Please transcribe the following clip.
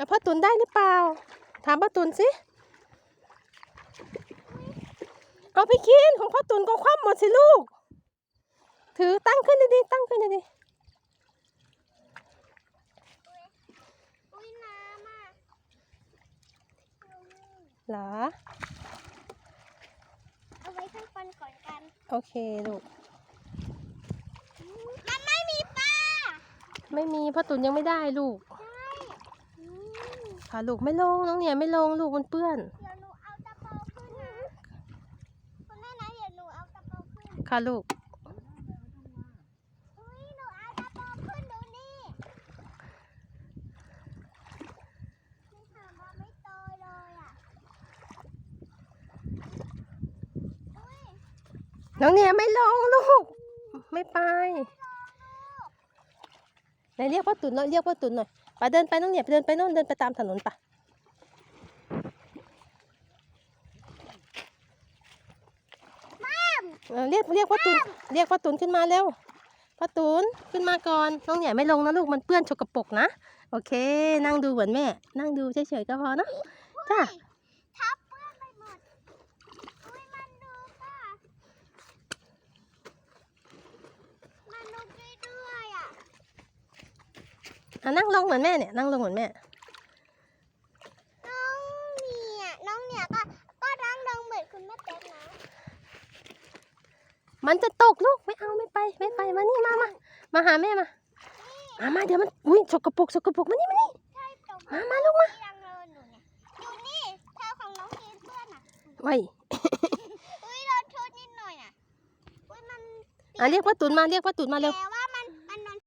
อะพ่อตุนได้หรือเปล่า ถามพ่อตุนสิ เอาพี่คินของพ่อตุนก็คว่ำหมดสิลูก ถือตั้งขึ้นดีๆตั้งขึ้นดีอุ้ยน้ำอะๆเหรอ เอาไว้ข้างฟันก่อนกัน โอเคลูก มันไม่มีปลา ไม่มีพ่อตุนยังไม่ได้ลูกใช่อืม ค่ะลูกไม่ลงน้องเนี่ยไม่ลงลูกมันเปื้อน เดี๋ยวหนูเอาตะเปาขึ้นนะคุณแม่นะเดี๋ยวหนูเอาตะเปาขึ้นค่ะลูก อุ้ยหนูเอาตะเปาขึ้นดูนี่ไม่ถามว่าไม่โตเลยอะอุ้ยน้องเนี่ยไม่ลงลูก ไม่ไป ไหนเรียกพ่อตุนหน่อยเรียกพ่อตุนหน่อยไปเดินไปน้องเนี่ยไปเดินไปโน่นเดินไปตามถนนปะเออเรียกเรียกพ่อตุนเรียกพ่อตุนขึ้นมาเร็วพ่อตุนขึ้นมาก่อนน้องเนี่ยไม่ลงนะลูกมันเปื้อนชกปรกนะ โอเค นั่งดูเหมือนแม่ นั่งดูเฉยๆก็พอเนอะจ้า ทับเปื้อนไปหมด อุ้ยมันดูค่ะ มันดูเรื่อยๆอะ อะนั่งลงเหมือนแม่เนี่ยนั่งลงเหมือนแม่ น้องเนี่ยน้องเนี่ยก็ก็นั่งลงเหมือนคุณแม่เต็มนะมันจะตกลูกไม่เอาไม่ไปไม่ไปมานี่มามามาหาแม่มามามาเดี๋ยวมันอุ้ยสกปรกสกปรกมานี่มานี่ ใช่ตรงมามาลูกมา ที่ยังเลินอยู่เนี่ยอยู่นี่เท้าของน้องกินเพื่อนอะไว้อุ้ยโดนชุดนิดหน่อยอะอุ้ยมันอะเรียกพ่อตุนมาเรียกพ่อตุนมาเร็วแต่ว่า